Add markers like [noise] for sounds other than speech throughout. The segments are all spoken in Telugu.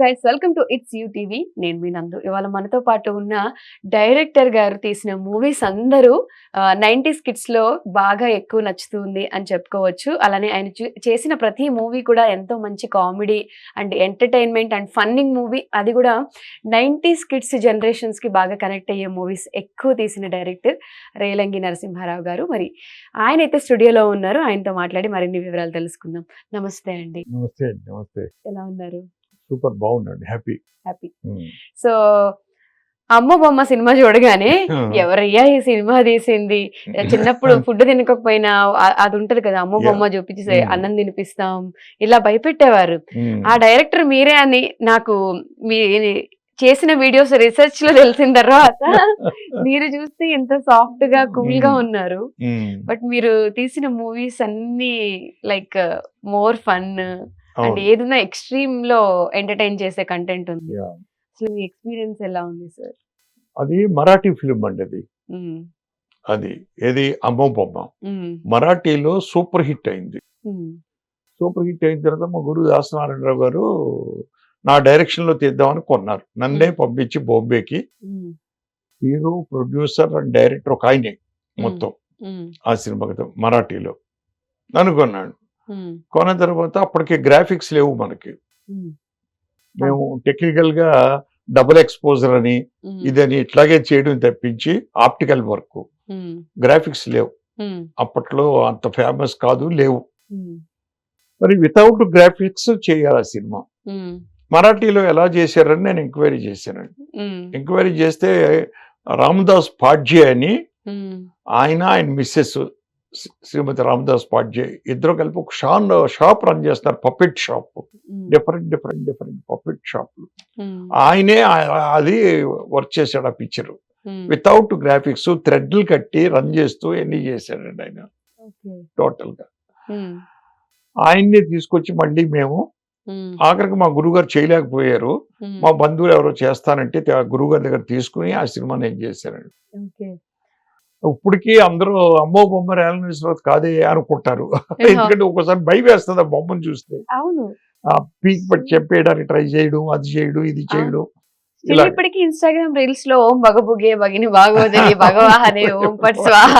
Guys welcome to it's U TV నేను మీ నందు. ఇవాళ మనతో పాటు ఉన్న డైరెక్టర్ గారు తీసిన మూవీస్ అందరూ నైంటీస్ కిడ్స్లో బాగా ఎక్కువ నచ్చుతుంది అని చెప్పుకోవచ్చు. అలానే ఆయన చేసిన ప్రతి మూవీ కూడా ఎంతో మంచి comedy and entertainment and funning movie. అది కూడా నైంటీస్ కిడ్స్ జనరేషన్స్కి బాగా కనెక్ట్ అయ్యే మూవీస్ ఎక్కువ తీసిన డైరెక్టర్ రేలంగి నరసింహారావు గారు. మరి ఆయన అయితే స్టూడియోలో ఉన్నారు. ఆయనతో మాట్లాడి మరిన్ని వివరాలు తెలుసుకుందాం. నమస్తే అండి. నమస్తే నమస్తే. ఎలా ఉన్నారు? సూపర్ బాగుందండి. హ్యాపీ. హ్యాపీ. సో అమ్మ బొమ్మ సినిమా చూడగానే [laughs] ఎవరయ్యా ఈ సినిమా తీసింది? చిన్నప్పుడు [laughs] ఫుడ్ తినకపోయినా అది ఉంటది కదా అమ్మ. బొమ్మ చూపించి Mm. అన్నం తినిపిస్తాం ఇలా భయపెట్టేవారు. ఆ డైరెక్టర్ మీరే అని నాకు మీ చేసిన వీడియోస్ రీసెర్చ్లో తెలిసిన తర్వాత [laughs] మీరు చూస్తే ఎంత సాఫ్ట్గా కూల్గా. ఉన్నారు బట్ మీరు తీసిన మూవీస్ అన్ని లైక్ మోర్ ఫన్. అండ్ ఏదైనా ఎక్స్ట్రీమ్లో ఎంటర్టైన్ చేసే కంటెంట్ ఉంది. అసలు మీ ఎక్స్పీరియన్స్ ఎలా ఉంది సార్? అది మరాఠీ ఫిలిం అండి అది. అది ఏది? అమ్మ బొమ్మ. మరాఠీలో సూపర్ హిట్ అయింది. సూపర్ హిట్ అయిన తర్వాత మా గురువు దాసనారాయణరావు గారు నా డైరెక్షన్లో తీద్దామని కొన్నారు. నన్నే పంపించి బాంబేకి. హీరో ప్రొడ్యూసర్ అండ్ డైరెక్టర్ ఒక ఆయనే మొత్తం. ఆ సినిమా మరాఠీలో. నన్ను కొన్నాడు. కొన్న తర్వాత అప్పటికి గ్రాఫిక్స్ లేవు మనకి. మేము టెక్నికల్గా డబుల్ ఎక్స్పోజర్ అని ఇదని ఇట్లాగే చేయడం తప్పించి ఆప్టికల్ వర్క్. గ్రాఫిక్స్ లేవు. అప్పట్లో అంత ఫేమస్ కాదు లేవు. మరి వితౌట్ గ్రాఫిక్స్ చేయాలి ఆ సినిమా మరాఠీలో ఎలా చేశారని నేను ఎంక్వైరీ చేశానండి. ఎంక్వైరీ చేస్తే రామదాస్ పాడ్జే అని ఆయన ఆయన మిస్సెస్ శ్రీమతి రామదాస్ పాడ్జే ఇద్దరు కలిపి ఒక షాన్ షాప్ రన్ చేస్తున్నారు puppet shop different different different puppet shop ఆయనే అది వర్క్ చేశాడు ఆ పిక్చర్ వితౌట్ గ్రాఫిక్స్ థ్రెడ్లు కట్టి రన్ చేస్తూ ఎన్ని చేశాడండి ఆయన? టోటల్గా. ఆయన్ని తీసుకొచ్చి మళ్ళీ మేము ఆఖరికి మా గురుగారు చేయలేకపోయారు. మా బంధువులు ఎవరో చేస్తానంటే గురుగారి దగ్గర తీసుకుని ఆ సినిమా నేను చేశానండి ఇప్పటికీ అందరూ అమ్మో బొమ్మ రేలనేశ్వరరావు కాదే అనుకుంటారు. [laughs] [laughs] ఎందుకంటే ఒకసారి భయం వేస్తుంది ఆ బొమ్మను చూస్తే. పీక్ పట్టి చెప్పేయడానికి ట్రై చేయడం అది చేయడం ఇది చేయడం. ఇప్పటికీ ఇన్స్టాగ్రామ్ రీల్స్లో ఓం బగబుగే బగిని భాగవదని [laughs] భగవాహనే ఓం పట్ స్వాహ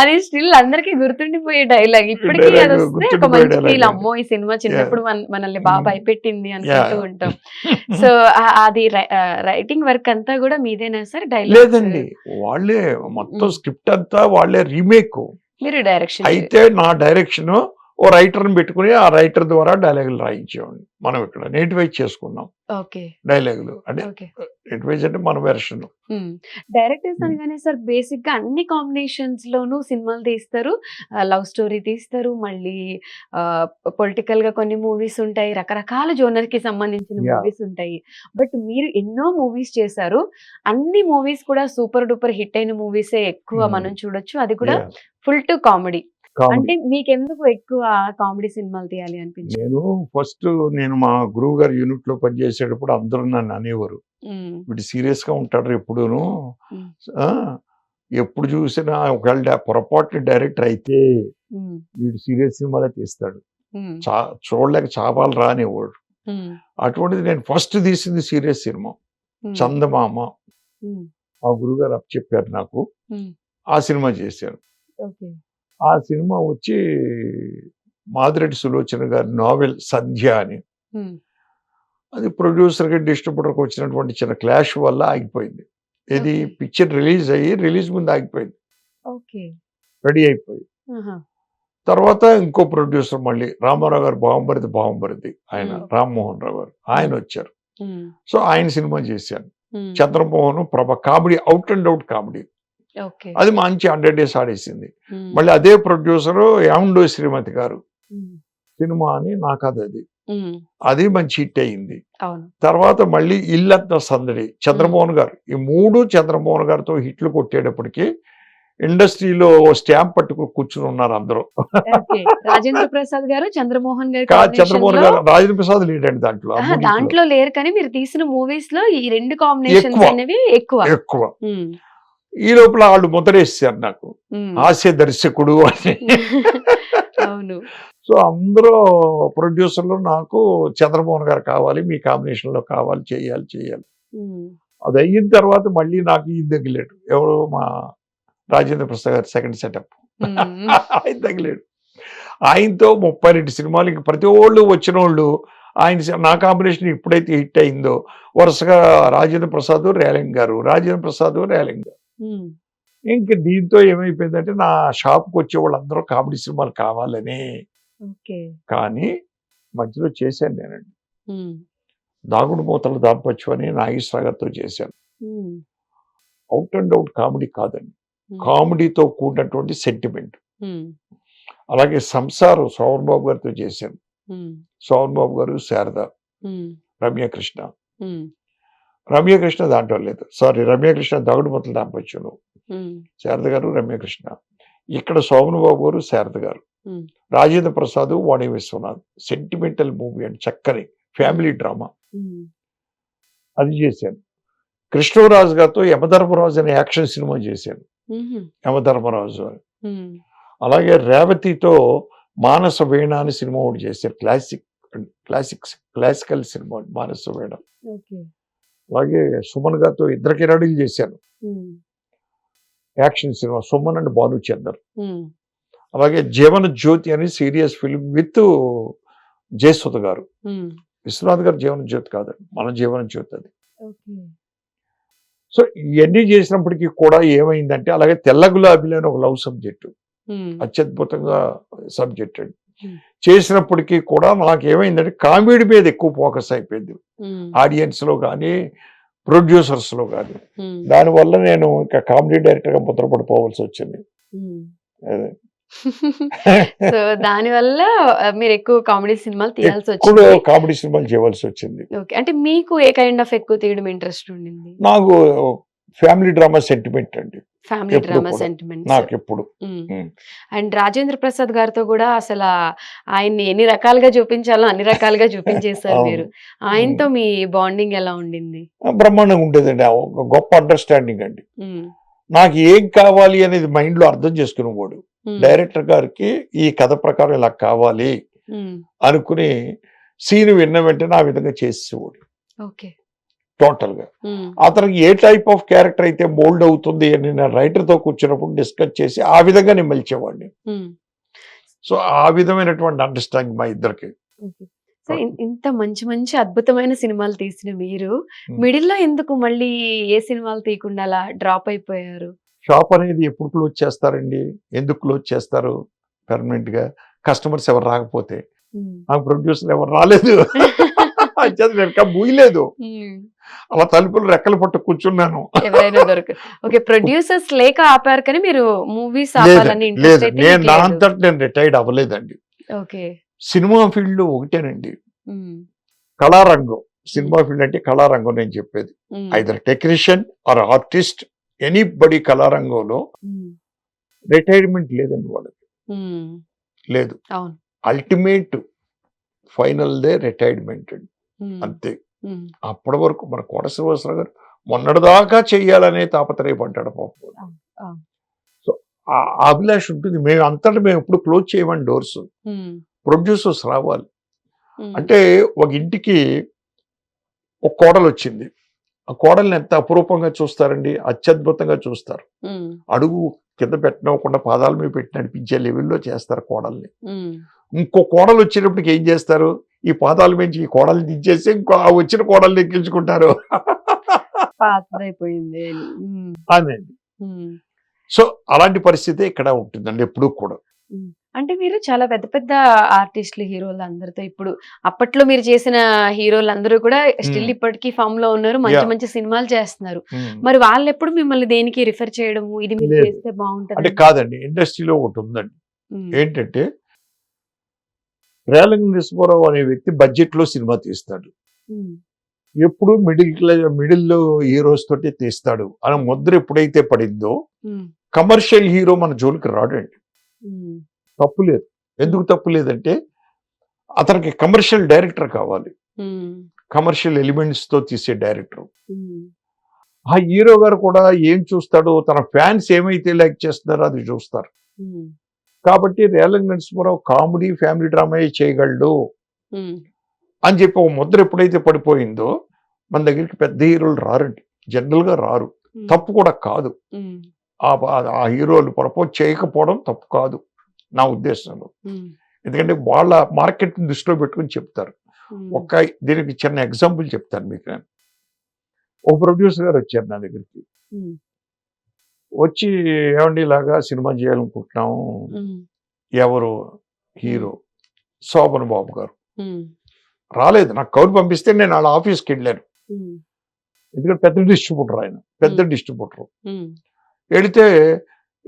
అని స్టిల్ అందరికి గుర్తుండిపోయే డైలాగ్ ఇప్పటికీ అది వస్తే ఒక మంచి ఫీల్. అమ్మో ఈ సినిమా చిన్నప్పుడు మన- మనల్ని బాగా Mm. భయపెట్టింది అనుకుంటూ. ఉంటాం [laughs] సో అది రైటింగ్ వర్క్ అంతా కూడా మీదేనా సార్ డైలాగ్ లేదండి వాళ్ళే మొత్తం. స్క్రిప్ట్ అంతా వాళ్ళే రీమేక్ మీరు డైరెక్షన్ అయితే నా డైరెక్షన్ ఓ రైటర్ని పెట్టుకుని ఆ రైటర్ ద్వారా డైలాగులు రాయించేవాడిని. మనం ఇక్కడ నేటివైజ్ చేసుకున్నాం ఓకే. డైలాగులు అంటే నేటివైజ్ అంటే మన వెర్షన్ డైరెక్టర్స్. అనగానే సార్ బేసిక్గా అన్ని కాంబినేషన్స్ లోనూ సినిమాలు తీస్తారు. లవ్ స్టోరీ తీస్తారు. మళ్ళీ పొలిటికల్గా కొన్ని మూవీస్ ఉంటాయి. రకరకాల జోనర్కి సంబంధించిన. మూవీస్ ఉంటాయి. బట్ మీరు ఎన్నో మూవీస్ చేశారు. అన్ని మూవీస్ కూడా సూపర్ డూపర్ హిట్ అయిన మూవీసే ఎక్కువ. మనం చూడొచ్చు. అది కూడా ఫుల్ టు కామెడీ అంటే మీకెందుకు ఎక్కువ కామెడీ సినిమాలు తీయాలి అనిపించింది? నేను ఫస్ట్ నేను మా గురువు గారి యూనిట్లో పనిచేసేటప్పుడు అందరూ నన్ను అనేవారు. వీడు సీరియస్గా ఉంటాడు ఎప్పుడూను. ఎప్పుడు చూసినా ఒకవేళ పొరపాటు డైరెక్టర్ అయితే వీడు సీరియస్ సినిమాలే తీస్తాడు. చా చూడలేక చాపాలు రానివాడు. అటువంటిది నేను ఫస్ట్ తీసింది సీరియస్ సినిమా. చందమామ. ఆ గురుగారు అప్ చెప్పారు నాకు. ఆ సినిమా చేశాను ఆ సినిమా వచ్చి మాదిరెడ్డి సులోచన గారి నావెల్ సంధ్య అని. అది ప్రొడ్యూసర్కి డిస్ట్రిబ్యూటర్కి వచ్చినటువంటి చిన్న క్లాష్ వల్ల ఆగిపోయింది. ఇది. పిక్చర్ రిలీజ్ అయ్యి రిలీజ్ ముందు ఆగిపోయింది. రెడీ అయిపోయి. తర్వాత ఇంకో ప్రొడ్యూసర్ మళ్ళీ రామారావు గారు బావంబరిది బావంబరిది ఆయన. రామ్మోహన్ రావు గారు. ఆయన వచ్చారు. సో ఆయన సినిమా చేశాను Chandramohan Prabha comedy out and out comedy. అది మంచి హండ్రెడ్ డేస్ ఆడేసింది. మళ్ళీ అదే ప్రొడ్యూసర్ యాముండో శ్రీమతి గారు. సినిమా అని నా కథ అది. అది మంచి హిట్ అయింది. తర్వాత మళ్ళీ ఇల్లంతా సందడి చంద్రమోహన్ గారు. ఈ మూడు చంద్రమోహన్ గారితో హిట్లు కొట్టేటప్పటికి ఇండస్ట్రీలో స్టాంప్ పట్టుకుని కూర్చుని ఉన్నారు అందరూ. రాజేంద్ర ప్రసాద్ గారు చంద్రమోహన్ గారి చంద్రమోహన్ గారు రాజేంద్ర ప్రసాద్ లేడండి దాంట్లో. దాంట్లో లేరు కానీ మీరు తీసిన మూవీస్లో ఈ రెండు కాంబినేషన్స్ ఎక్కువ. అనేవి ఎక్కువ. ఎక్కువ. ఈ లోపల వాళ్ళు ముద్రేసారు నాకు. హాస్య దర్శకుడు అని. [laughs] అవును. సో అందరూ ప్రొడ్యూసర్లు నాకు చంద్రమోహన్ గారు కావాలి మీ కాంబినేషన్లో కావాలి చేయాలి చేయాలి. అది అయిన తర్వాత మళ్ళీ నాకు ఈ తగిలేడు. ఎవరు మా రాజేంద్ర ప్రసాద్ గారు సెకండ్ సెటప్ ఆయన తగిలేడు. ఆయనతో ముప్పై రెండు సినిమాలు ఇంక ప్రతి వాళ్ళు వచ్చిన వాళ్ళు ఆయన నా కాంబినేషన్ ఎప్పుడైతే హిట్ అయిందో వరుసగా రాజేంద్ర ప్రసాద్ రేలింగ్ గారు. రాజేంద్ర ప్రసాద్ రేలింగ్ గారు. ఇంక దీంతో ఏమైపోయిందంటే నా షాప్కి వచ్చే వాళ్ళందరూ కామెడీ సినిమాలు కావాలని కానీ మధ్యలో చేశాను నేనండి. దాగుడు మూతల దాంపత్యం అని నాగేశ్వర గారితో చేశాను అవుట్ అండ్ అవుట్ కామెడీ కాదండి. కామెడీతో కూడినటువంటి సెంటిమెంట్. అలాగే సంసారం సోమన్ బాబు గారితో చేశాను. సోమన్ బాబు గారు శారద. రమ్యకృష్ణ. రమ్యకృష్ణ దాంట్లో లేదు. సారీ రమ్యకృష్ణ దాగుడు మూతల దాంపత్యం ఉమ్, శారద గారు రమ్యకృష్ణ. ఇక్కడ సోమన్ బాబు గారు శారద గారు. Rajendra Prasad Vani Vishwanath. Sentimental movie and చక్కని ఫ్యామిలీ డ్రామా. అది చేశాను. కృష్ణరాజు గారితో యమధర్మరాజు అనే యాక్షన్ సినిమా చేశాను. యమధర్మరాజు అని. అలాగే రేవతితో మానస వీణ అని సినిమా ఒకటి చేశారు. Classic classics classical cinema Manasa Veena. అలాగే సుమన్ గారితో ఇద్దరు కిరాడీలు చేశాను. Action cinema Suman and Bhanuchander um, అలాగే జీవన జ్యోతి అని సీరియస్ ఫిల్మ్ విత్ జయసుధ గారు. విశ్వనాథ్ గారు జీవన జ్యోతి కాదండి మన జీవన జ్యోతి అది. సో ఇవన్నీ చేసినప్పటికీ కూడా ఏమైందంటే అలాగే తెల్ల గులాబీలు ఒక లవ్ సబ్జెక్ట్. అత్యద్భుతంగా సబ్జెక్ట్ అండి. [laughs] చేసినప్పటికీ కూడా నాకు ఏమైందంటే కామెడీ మీద ఎక్కువ ఫోకస్ అయిపోయింది. ఉమ్, ఆడియన్స్లో కానీ ప్రొడ్యూసర్స్లో కానీ దానివల్ల నేను ఇంకా కామెడీ డైరెక్టర్గా ముద్రపడిపోవాల్సి వచ్చింది. అదే. [laughs] సో దాని వల్ల మీరు ఎక్కువ కామెడీ సినిమాలు తీయాల్సి వచ్చింది. కామెడీ సినిమాలు చేయవలసి వచ్చింది. ఓకే. అంటే మీకు ఏ కైండ్ ఆఫ్ ఎక్కువ తీయడం ఇంట్రెస్ట్ ఉండింది? నాకు ఫ్యామిలీ డ్రామా సెంటిమెంట్ అండి. ఫ్యామిలీ డ్రామా కూడా. సెంటిమెంట్స్ నాకు ఎప్పుడు. అండ్ రాజేంద్ర ప్రసాద్ గారితో కూడా అసలు ఆయన్ని ఎన్ని రకాలుగా చూపించాలో అన్ని రకాలుగా చూపించేశారు. మీరు. ఆయనతో మీ బాండింగ్ ఎలా ఉండింది? బ్రహ్మాండంగా ఉండేదండి. గొప్ప అండర్స్టాండింగ్ అండి. నాకు ఏం కావాలి అనేది మైండ్లో అర్థం చేసుకునేవాడు. డైరెక్టర్ గారికి ఈ కథ ప్రకారం ఇలా కావాలి అనుకుని సీన్ విన్న వెంటనే ఆ విధంగా చేసేవాడు ఓకే. టోటల్గా అతనికి ఏ టైప్ ఆఫ్ క్యారెక్టర్ అయితే మోల్డ్ అవుతుంది అని నేను రైటర్తో కూర్చున్నప్పుడు డిస్కస్ చేసి ఆ విధంగా నేను మలిచేవాడిని సో ఆ విధమైనటువంటి అండర్స్టాండింగ్ మా ఇద్దరికి. ఇంత మంచి మంచి అద్భుతమైన సినిమాలు తీసిన మీరు. మిడిల్లో ఎందుకు మళ్ళీ ఏ సినిమాలు తీయకుండా అలా డ్రాప్ అయిపోయారు? షాప్ అనేది ఎప్పుడు క్లోజ్ చేస్తారండి? ఎందుకు క్లోజ్ చేస్తారు? పర్మనెంట్గా కస్టమర్స్ ఎవరు రాకపోతే. ఆ ప్రొడ్యూసర్ ఎవరు రాలేదు. [laughs] అంచేత నేను ఇంకా మూయలేదు. అలా తలుపులు రెక్కలు పట్టు కూర్చున్నాను. ఓకే ప్రొడ్యూసర్స్ లేక ఆపారు కానీ మీరు మూవీస్ లేదు నేను. అంతట నేను రిటైర్డ్ అవ్వలేదండి. ఓకే. సినిమా ఫీల్డ్లో ఒకటేనండి కళారంగం. సినిమా ఫీల్డ్ అంటే కళారంగం నేను చెప్పేది. Either technician or artist anybody కళారంగంలో retirement లేదండి వాళ్ళకి. లేదు. అల్టిమేట్ ఫైనల్ దే రిటైర్మెంట్ అండి. అంతే. అప్పటి వరకు మన కోట శ్రీనివాసరావు గారు మొన్నటిదాకా చెయ్యాలనే తాపత్రయపడ్డాడు పాపం. సో ఆ అభిలాష ఉంటుంది. మేము అంతటా మేము ఎప్పుడు క్లోజ్ చేయమని డోర్స్. ప్రొడ్యూసర్స్ రావాలి. అంటే ఒక ఇంటికి ఒక కోడలు వచ్చింది ఆ కోడల్ని ఎంత అపురూపంగా చూస్తారండి? అత్యద్భుతంగా చూస్తారు. అడుగు కింద పెట్టనివ్వకుండా పాదాల మీద పెట్టి నడిపించే లెవెల్లో చేస్తారు కోడల్ని. ఇంకో కోడలు వచ్చినప్పటికి ఏం చేస్తారు? ఈ పాదాల మించి ఈ కోడల్ని దించేసి ఇంకో వచ్చిన కోడల్ని ఎక్కించుకుంటారు. అదండి. సో అలాంటి పరిస్థితి ఇక్కడ ఉంటుందండి ఎప్పుడు కూడా. అంటే మీరు చాలా పెద్ద పెద్ద ఆర్టిస్టులు హీరోలు అందరితో ఇప్పుడు అప్పట్లో మీరు చేసిన హీరోలు అందరూ కూడా స్టిల్. ఇప్పటికీ ఫామ్లో ఉన్నారు మంచి. మంచి సినిమాలు చేస్తున్నారు. మరి వాళ్ళు ఎప్పుడు మిమ్మల్ని దేనికి రిఫర్ చేయడము? ఇది మీరు. చేస్తే అంటే బాగుంటది కాదండి ఇండస్ట్రీలో ఒకటి ఉందండి. ఏంటంటే రేలంగి నరసింహారావు అనే వ్యక్తి బడ్జెట్లో సినిమా తీస్తాడు. ఎప్పుడు మిడిల్ క్లాస్ మిడిల్ హీరోస్ తోటి తీస్తాడు. అనే ముద్ర ఎప్పుడైతే పడిందో కమర్షియల్ హీరో మన జోలికి రాడండి. తప్పు లేదు. ఎందుకు తప్పు లేదంటే అతనికి కమర్షియల్ డైరెక్టర్ కావాలి. కమర్షియల్ ఎలిమెంట్స్తో తీసే డైరెక్టర్ ఆ హీరో గారు కూడా ఏం చూస్తాడో తన ఫ్యాన్స్ ఏమైతే లైక్ చేస్తున్నారో అది చూస్తారు. కాబట్టి Relangi Narasimharao comedy family drama చేయగలడు. అని చెప్పి ఒక ముద్ర ఎప్పుడైతే పడిపోయిందో మన దగ్గరికి పెద్ద హీరోలు రారండి. జనరల్గా రారు. తప్పు కూడా కాదు. ఆ ఆ హీరోలు ప్రపోజ్ చేయకపోవడం తప్పు కాదు. నా ఉద్దేశంలో. ఎందుకంటే వాళ్ళ మార్కెట్ దృష్టిలో పెట్టుకుని చెప్తారు. ఒక్క దీనికి చిన్న ఎగ్జాంపుల్ చెప్తాను మీకు నేను. ఒక ప్రొడ్యూసర్ గారు వచ్చారు నా దగ్గరికి. వచ్చి ఏమండి ఇలాగా సినిమా చేయాలనుకుంటున్నాము ఎవరు? హీరో. శోభన్ బాబు గారు. రాలేదు. నాకు కౌలు పంపిస్తే నేను వాళ్ళ ఆఫీస్కి వెళ్ళాను. ఎందుకంటే పెద్ద డిస్ట్రిబ్యూటర్ ఆయన. పెద్ద డిస్ట్రిబ్యూటర్ వెళితే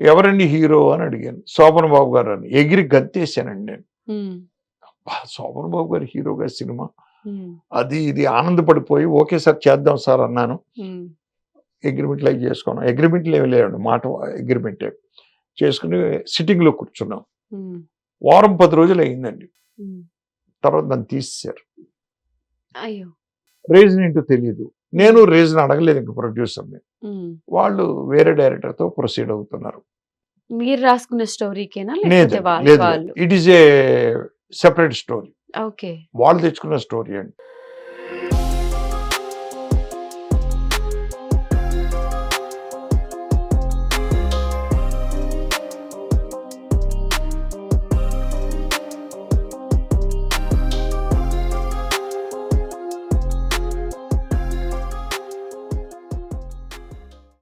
ఎవరండి హీరో అని అడిగాను. శోభన్ బాబు గారు అని. ఎగిరి గంతేసానండి నేను. "అబ్బా, శోభన్ బాబు గారు హీరోగా సినిమా. అది ఇది ఆనందపడిపోయి ఓకే సార్ చేద్దాం సార్ అన్నాను. అగ్రిమెంట్లు అవి చేసుకున్నాం. అగ్రిమెంట్లు ఏమి లేవండి మాట అగ్రిమెంటే. చేసుకుని సిట్టింగ్లో కూర్చున్నాం వారం పది రోజులు అయిందండి. తర్వాత నన్ను తీసేశారు. రీజన్ ఏంటో తెలియదు నేను రీజన్ అడగలేదు ఇంక ప్రొడ్యూసర్ని. వాళ్ళు వేరే డైరెక్టర్తో ప్రొసీడ్ అవుతున్నారు. మీరు రాసుకున్న స్టోరీకేనా? లేదు it is a separate story. Okay. వాళ్ళు తెచ్చుకున్న స్టోరీ అండి.